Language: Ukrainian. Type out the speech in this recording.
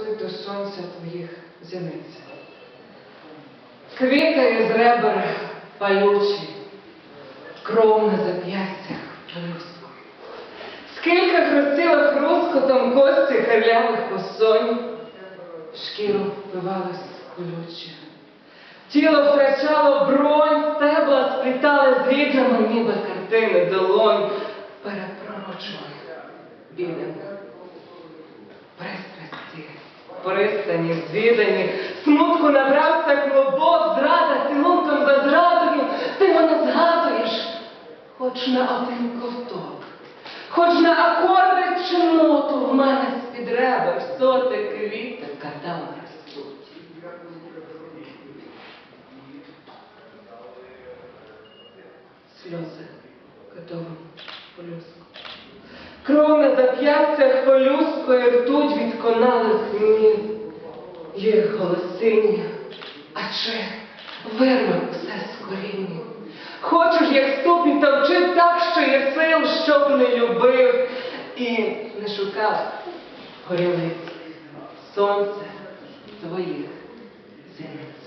суть до сонця твоїх зіниць. Квітає з ребер палючі, кров на зап'ястях плюску. Скільки хрустіло хрускотом кості хирлявих посонь, шкіру впивалось колюче. Тіло втрачало бронь, стебла сплітали з рідними, ніби картини долонь, перепророчували бідами. Пристані, звідані, смутку набрався клобок, зрада цілунком за зрадою, ти мене згадуєш, хоч на один ковток, хоч на акорди чи ноту в мене з-під ребер соти квіти катами ростуть. Сльози катовим полюску. Кров на зап'ястях полюскою ртуть від коналих ні. Їх голосині, а чи вирве все з коріння. Хочеш, як ступінь, товчи так, що є сил, щоб не любив і не шукав горілиць сонце твоїх зіниць.